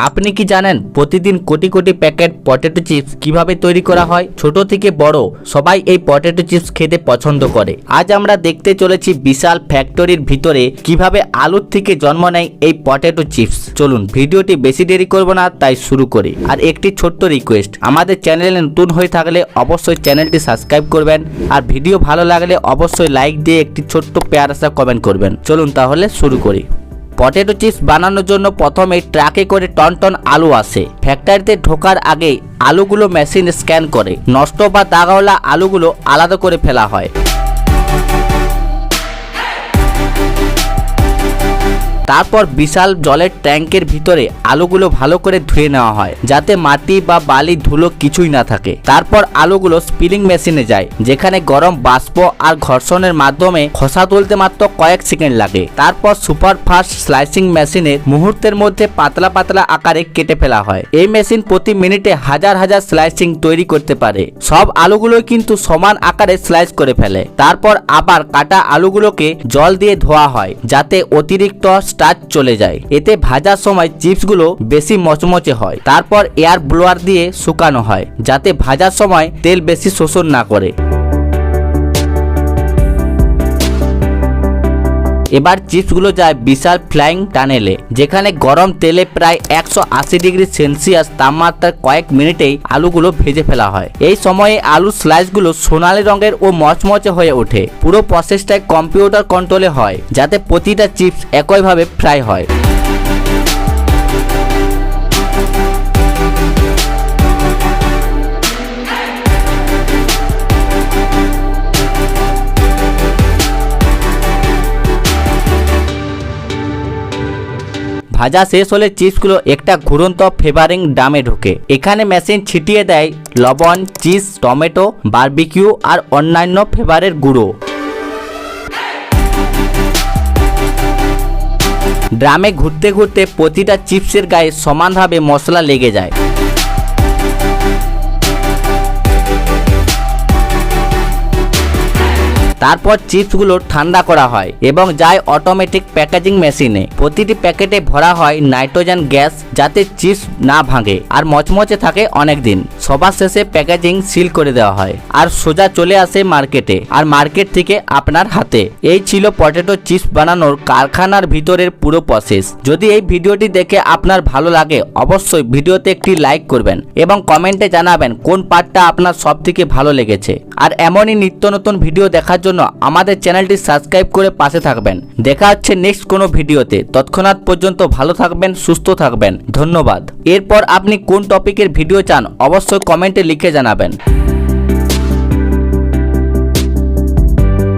আপনি কি জানেন প্রতিদিন crore crore packet potato chips কীভাবে তৈরি করা হয়? ছোট থেকে বড় সবাই এই পটেটো চিপস খেতে পছন্দ করে। আজ আমরা দেখতে চলেছি বিশাল ফ্যাক্টরির ভিতরে কীভাবে আলুর থেকে জন্ম নেয় এই পটেটো চিপস। চলুন, ভিডিওটি বেশি দেরি করব না, তাই শুরু করি। আর একটি ছোট্ট রিকোয়েস্ট আমাদের চ্যানেলে নতুন হয়ে থাকলে অবশ্যই চ্যানেলটি সাবস্ক্রাইব করবেন আর ভিডিও ভালো লাগলে অবশ্যই লাইক দিয়ে একটি ছোট্ট পেয়ারাসা কমেন্ট করবেন। চলুন তাহলে শুরু করি। পটেটো চিপস বানানোর জন্য প্রথমে ট্রাকে করে টন টন আলু আসে। ফ্যাক্টরিতে ঢোকার আগে আলুগুলো মেশিন স্ক্যান করে। নষ্ট বা দাগাওয়ালা আলুগুলো আলাদা করে ফেলা হয়। তারপর বিশাল জলের ট্যাঙ্কের ভিতরে আলুগুলো ভালো করে ধুয়ে নেওয়া হয়, যাতে মাটি বা বালি, ধুলো কিছুই না থাকে। তারপর আলুগুলো স্পিলিং মেশিনে যায়, যেখানে গরম বাষ্প আর ঘর্ষণের মাধ্যমে খোসা তুলতে মাত্র কয়েক সেকেন্ড লাগে। তারপর সুপার ফাস্ট স্লাইসিং মেশিনে মুহূর্তের মধ্যে পাতলা পাতলা আকারে কেটে ফেলা হয়। এই মেশিন প্রতি মিনিটে হাজার হাজার স্লাইসিং তৈরি করতে পারে। সব আলুগুলো কিন্তু সমান আকারে স্লাইস করে ফেলে। তারপর আবার কাটা আলুগুলোকে জল দিয়ে ধোয়া হয়, যাতে অতিরিক্ত স্টার্চ চলে যায়। এতে ভাজার সময় চিপসগুলো বেশি মচমচে হয়। তারপর এয়ার ব্লোয়ার দিয়ে শুকানো হয়, যাতে ভাজার সময় তেল বেশি শোষণ না করে। এবার চিপসগুলো যায় বিশাল ফ্লাইং টানেলে, যেখানে গরম তেলে প্রায় একশো আশি ডিগ্রি সেলসিয়াস তাপমাত্রার কয়েক মিনিটেই আলুগুলো ভেজে ফেলা হয়। এই সময়ে আলু স্লাইসগুলো সোনালি রঙের ও মচমচে হয়ে ওঠে। পুরো প্রসেসটাই কম্পিউটার কন্ট্রোলে হয়, যাতে প্রতিটা চিপস একইভাবে ফ্রাই হয়। ভাজা শেষ হলে চিপসগুলো একটা ঘুরন্ত ফেভারিং ডামে ঢোকে। এখানে মেশিন ছিটিয়ে দেয় লবণ, চিজ, টমেটো, বারবিকিউ আর অন্যান্য ফেভারের গুঁড়ো। ড্রামে ঘুরতে ঘুরতে প্রতিটা চিপসের গায়ে সমানভাবে মশলা লেগে যায়। তারপর চিপসগুলো ঠান্ডা করা হয় এবং যায় অটোমেটিক প্যাকেজিং মেশিনে প্রতিটি প্যাকেটে ভরা হয় নাইট্রোজেন গ্যাস যাতে চিপস না ভাঙে, আর মচমচে থাকে অনেক দিন সবার শেষে প্যাকেজিং সিল করে দেওয়া হয় আর সোজা চলে আসে মার্কেটে আর মার্কেট থেকে আপনার হাতে। এই ছিল পটেটো চিপস বানানোর কারখানার ভিতরের পুরো প্রসেস যদি এই ভিডিওটি দেখে আপনার ভালো লাগে, অবশ্যই ভিডিওতে একটি লাইক করবেন এবং কমেন্টে জানাবেন কোন পার্টটা আপনার সব থেকে ভালো লেগেছে। আর এমনই নিত্য নতুন ভিডিও দেখার জন্য আমাদের চ্যানেলটি সাবস্ক্রাইব করে পাশে থাকবেন। দেখা হচ্ছে নেক্সট কোনো ভিডিওতে। তৎক্ষণাৎ পর্যন্ত ভালো থাকবেন, সুস্থ থাকবেন। ধন্যবাদ। এরপর আপনি কোন টপিকের ভিডিও চান অবশ্যই কমেন্টে লিখে জানাবেন।